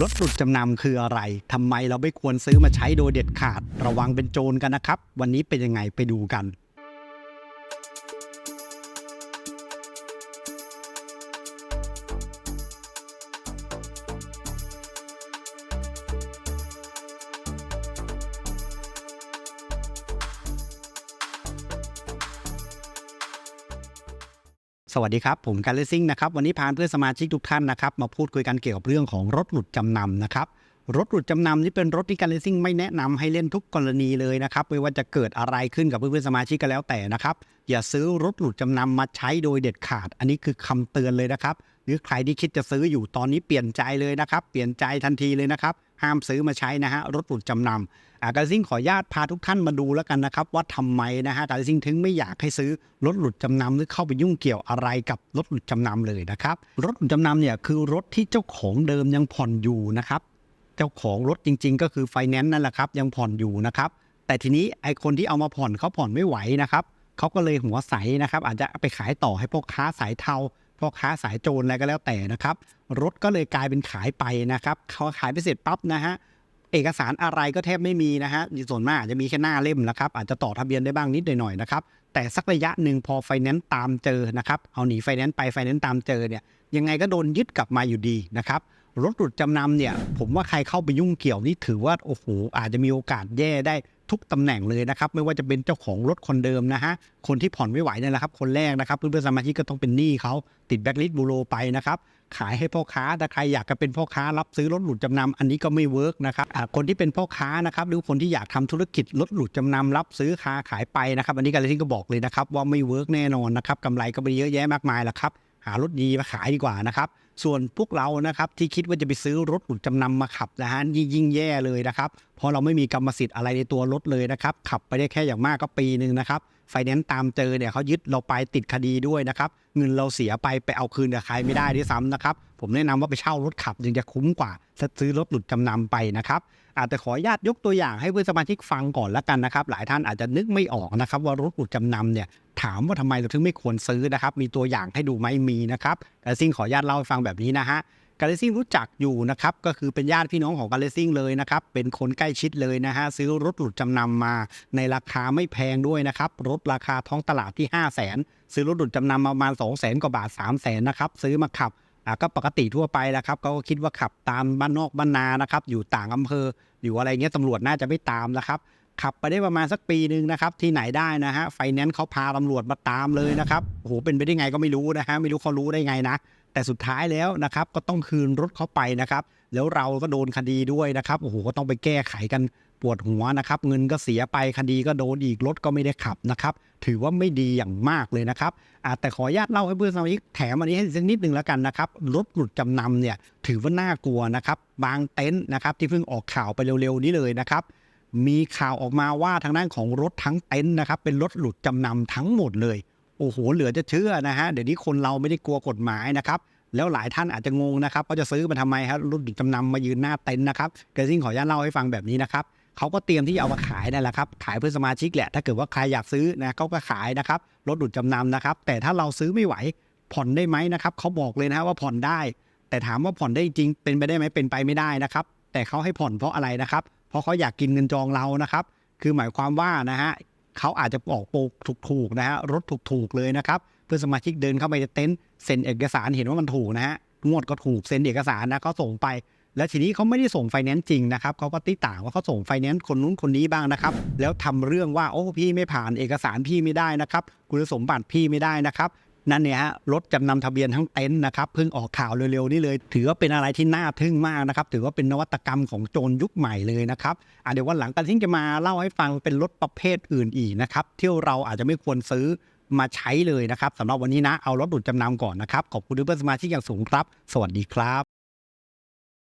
รถหลุดจำนำคืออะไร ทำไมเราไม่ควรซื้อมาใช้โดยเด็ดขาด ระวังเป็นโจรกันนะครับ วันนี้เป็นยังไงไปดูกัน สวัสดีครับ ผมการเลซิ่งนะครับ วันนี้พาเพื่อนสมาชิกทุกท่านนะครับ มาพูดคุยกันเกี่ยวกับเรื่องของรถหลุดจำนำนะครับ รถหลุดจำนำนี่เป็นรถที่การเลซิ่งไม่แนะนำให้เล่นทุกกรณีเลยนะครับไม่ว่าจะเกิดอะไรขึ้นกับเพื่อนๆสมาชิกก็แล้วแต่นะครับ อย่าซื้อรถหลุดจำนำมาใช้โดยเด็ดขาด อันนี้คือคำเตือนเลยนะครับ หรือใครที่คิดจะซื้ออยู่ตอนนี้เปลี่ยนใจเลยนะครับ เปลี่ยนใจทันทีเลยนะครับ ห้ามซื้อมาใช้นะฮะรถหลุดจำนำอาการซิ่งขออนุญาตพาทุกท่านมาดูแล้วกันนะครับ ว่าทำไมนะฮะการซิ่งถึงไม่อยากให้ซื้อรถหลุดจำนำหรือเข้าไปยุ่งเกี่ยวอะไรกับรถหลุดจำนำเลยนะครับรถหลุดจำนำเนี่ยคือรถที่เจ้าของเดิมยังผ่อนอยู่นะครับเจ้าของรถจริง ๆ ก็คือไฟแนนซ์นั่นแหละครับยังผ่อนอยู่นะครับแต่ทีนี้ไอคนที่เอามาผ่อนเขาผ่อนไม่ไหวนะครับเขาก็เลยหัวใสนะครับอาจจะไปขายต่อให้พ่อค้าสายเทา พ่อค้าสายโจรอะไรก็แล้วแต่นะครับ รถก็เลยกลายเป็นขายไปนะครับเขาขายไปเสร็จปั๊บนะฮะเอกสารอะไรก็แทบไม่มีนะฮะส่วนมากจะมีแค่หน้าเล่มนะครับ อาจจะต่อทะเบียนได้บ้างนิดหน่อยนะครับ แต่สักระยะหนึ่งพอไฟแนนซ์ตามเจอนะครับ เอาหนีไฟแนนซ์ไปไฟแนนซ์ตามเจอเนี่ย ยังไงก็โดนยึดกลับมาอยู่ดีนะครับ รถหลุดจำนำเนี่ย ผมว่าใครเข้าไปยุ่งเกี่ยวนี่ถือว่า โอ้โห อาจจะมีโอกาสแย่ได้ ทุกตำแหน่งเลยนะครับ ไม่ว่าจะเป็นเจ้าของรถคนเดิมนะฮะ คนที่ผ่อนไม่ไหวเนี่ยแหละครับ คนแรกนะครับเพื่อนๆสมาชิกก็ต้องเป็นหนี้เขาติดแบ็คลิสต์บูโรไปนะครับ ขายให้พ่อค้าถ้าใครอยากจะเป็นพ่อค้ารับซื้อรถหลุดจำนำอันนี้ก็ไม่เวิร์กนะครับคนที่เป็นพ่อค้านะครับหรือคนที่อยากทำธุรกิจรถหลุดจำนำรับซื้อค้าขายไปนะครับ อันนี้การที่ก็บอกเลยนะครับว่าไม่เวิร์กแน่นอนนะครับกำไรก็ไปเยอะแยะมากมายแหละครับหารถดีมาขายดีกว่านะครับ ส่วนพวกเรานะครับที่คิดว่าจะไปซื้อรถหลุดจำนำมาขับนะฮะยิ่งยิ่งแย่เลยนะครับเพราะเราไม่มีกรรมสิทธิ์อะไรในตัวรถเลยนะครับขับไปได้แค่อย่างมากก็ปีหนึ่งนะครับไฟแนนซ์ตามเจอเนี่ยเขายึดเราไปติดคดีด้วยนะครับเงินเราเสียไปไปเอาคืนกับใครไม่ได้ด้วยซ้ำนะครับผมแนะนำว่าไปเช่ารถขับยังจะคุ้มกว่าซื้อรถหลุดจำนำไปนะครับอาจจะขออนุญาตยกตัวอย่างให้เพื่อนสมาชิกฟังก่อนละกันนะครับ หลายท่านอาจจะนึกไม่ออกนะครับ ว่ารถหลุดจำนำเนี่ยถามว่าทำไมเราถึงไม่ควรซื้อนะครับ มีตัวอย่างให้ดูไหมมีนะครับกาเลซิ่งขออนุญาตเล่าให้ฟังแบบนี้นะฮะกาเลซิ่งรู้จักอยู่นะครับก็คือเป็นญาติพี่น้องของกาเลซิ่งเลยนะครับเป็นคนใกล้ชิดเลยนะฮะซื้อรถหลุดจำนำมาในราคาไม่แพงด้วยนะครับรถราคาท้องตลาดที่ 5 0 0 0 0นซื้อรถหลุดจำนำมาประมาณ 2 0 0 0 0 0กว่าบาท 3 0 0 0 0นนะครับซื้อมาขับก็ปกติทั่วไปแหล้วครับเขาก็คิดว่าขับตามบ้านนอกบ้านนานะครับอยู่ต่างอำเภออยู่อะไรเงี้ยตำรวจน่าจะไม่ตามนะครับขับไปได้ประมาณสักปีหนึ่งนะครับที่ไหนได้นะฮะไฟแนนซ์เขาพาตำรวจมาตามเลยนะครับโอ้โหเป็นไปได้ไงก็ไม่รู้นะฮะไม่รู้เขารู้ได้ไงนะ แต่สุดท้ายแล้วนะครับก็ต้องคืนรถเขาไปนะครับ แล้วเราก็โดนคดีด้วยนะครับโอ้โหก็ต้องไปแก้ไขกันปวดหัวนะครับ เงินก็เสียไปคดีก็โดนอีกรถก็ไม่ได้ขับนะครับ ถือว่าไม่ดีอย่างมากเลยนะครับแต่ขออนุญาตเล่าให้เพื่อนสมาชิกแถมอันนี้ให้สักนิดหนึ่งแล้วกันนะครับรถหลุดจำนำเนี่ยถือว่าน่ากลัวนะครับ บางเต็นท์นะครับที่เพิ่งออกข่าวไปเร็วๆนี้เลยนะครับมีข่าวออกมาว่าทางด้านของรถทั้งเต็นท์นะครับเป็นรถหลุดจำนำทั้งหมดเลย โอ้โหเหลือจะเชื่อนะฮะเดี๋ยวนี้คนเราไม่ได้กลัวกฎหมายนะครับแล้วหลายท่านอาจจะงงนะครับว่าจะซื้อมาทำไมครับรถหลุดจำนำมายืนหน้าเต็นท์นะครับเกรซิ่งขออนุญาตเล่าให้ฟังแบบนี้นะครับเขาก็เตรียมที่จะเอามาขายนั่นแหละครับขายเพื่อสมาชิกแหละถ้าเกิดว่าใครอยากซื้อนะเขาก็ขายนะครับรถหลุดจำนำนะครับ แต่ถ้าเราซื้อไม่ไหวผ่อนได้ไหมนะครับเขาบอกเลยนะว่าผ่อนได้ แต่ถามว่าผ่อนได้จริงเป็นไปได้ไหมเป็นไปไม่ได้นะครับ แต่เขาให้ผ่อนเพราะอะไรนะครับ เพราะเขาอยากกินเงินจองเรานะครับ คือหมายความว่านะฮะ เขาอาจจะออกโปรถูกๆนะฮะรถถูกๆเลยนะครับเพื่อนสมาชิกเดินเข้าไปในเต็นท์เซ็นเอกสารเห็นว่ามันถูกนะฮะงวดก็ถูกเซ็นเอกสารนะเขาส่งไป แล้วทีนี้เขาไม่ได้ส่งไฟแนนซ์จริงนะครับเขาก็ติต่างว่าเขาส่งไฟแนนซ์คนนู้นคนนี้บ้างนะครับ แล้วทำเรื่องว่าโอ้พี่ไม่ผ่านเอกสารพี่ไม่ได้นะครับ คุณสมบัติพี่ไม่ได้นะครับ นั่นเนี่ยฮะรถจำนำทะเบียนทั้งเต็นท์นะครับเพิ่งออกข่าวเร็วๆนี่เลย ถือว่าเป็นอะไรที่น่าทึ่งมากนะครับ ถือว่าเป็นนวัตกรรมของโจรยุคใหม่เลยนะครับอะเดี๋ยววันหลังกันทิ้งจะมาเล่าให้ฟังเป็นรถประเภทอื่นอีกนะครับที่เราอาจจะไม่ควรซื้อมาใช้เลยนะครับสำหรับวันนี้นะเอารถดุดจำนำก่อนนะครับขอบคุณเพื่อนสมาชิกอย่างสูงครับ สวัสดีครับ